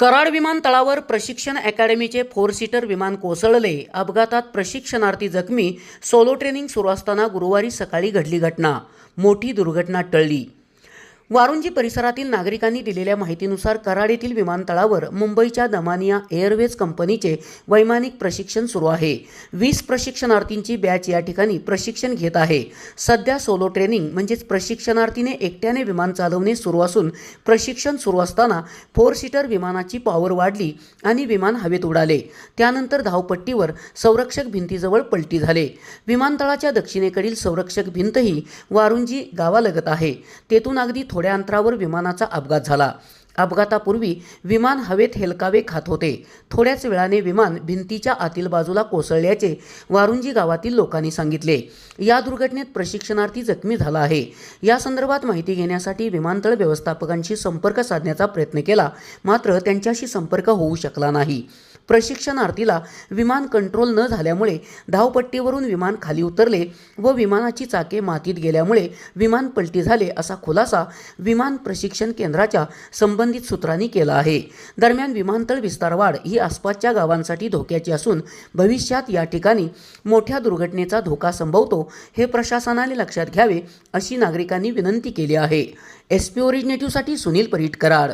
कराड विमानतळावर प्रशिक्षण अकॅडमीचे four seater विमान कोसळले. अपघातात प्रशिक्षणार्थी जखमी. सोलो ट्रेनिंग सुरू असताना गुरुवारी सकाळी घडली घटना. मोठी दुर्घटना टळली. वारुंजी परिसरातील नागरिकांनी दिलेल्या माहितीनुसार कराड येथील विमानतळावर मुंबईच्या दमानिया एअरवेज कंपनीचे वैमानिक प्रशिक्षण सुरू आहे. वीस प्रशिक्षणार्थींची बॅच या ठिकाणी प्रशिक्षण घेत आहे. सध्या सोलो ट्रेनिंग म्हणजेच प्रशिक्षणार्थीने एकट्याने विमान चालवणे सुरू असून प्रशिक्षण सुरू असताना फोर सीटर विमानाची पॉवर वाढली आणि विमान हवेत उडाले. त्यानंतर धावपट्टीवर संरक्षक भिंतीजवळ पलटी झाले. विमानतळाच्या दक्षिणेकडील संरक्षक भिंतही वारुंजी गावालगत आहे. तेथून अगदी थोड्या अंतरावर विमानाचा अपघात झाला. अपघातापूर्वी विमान हवेत हेलकावे खात होते. थोड्याच वेळाने विमान भिंतीच्या आतील बाजूला कोसळल्याचे वारुंजी गावातील लोकांनी सांगितले. या दुर्घटनेत प्रशिक्षणार्थी जखमी झाला आहे. या संदर्भात माहिती घेण्यासाठी विमानतळ व्यवस्थापकांशी संपर्क साधण्याचा प्रयत्न केला मात्र त्यांच्याशी संपर्क होऊ शकला नाही. प्रशिक्षणार्थीला विमान कंट्रोल न झाल्यामुळे धावपट्टीवरून विमान खाली उतरले व विमानाची चाके मातीत गेल्यामुळे विमान पलटी झाले असा खुलासा विमान प्रशिक्षण केंद्राच्या संबंधित सूत्रांनी केला आहे. दरम्यान विमानतळ विस्तारवाढ ही आसपासच्या गावांसाठी धोक्याची असून भविष्यात या ठिकाणी मोठ्या दुर्घटनेचा धोका संभवतो हे प्रशासनाने लक्षात घ्यावे अशी नागरिकांनी विनंती केली आहे. एस पी ओरिजिनेटिव्हसाठी सुनील परीट कराड.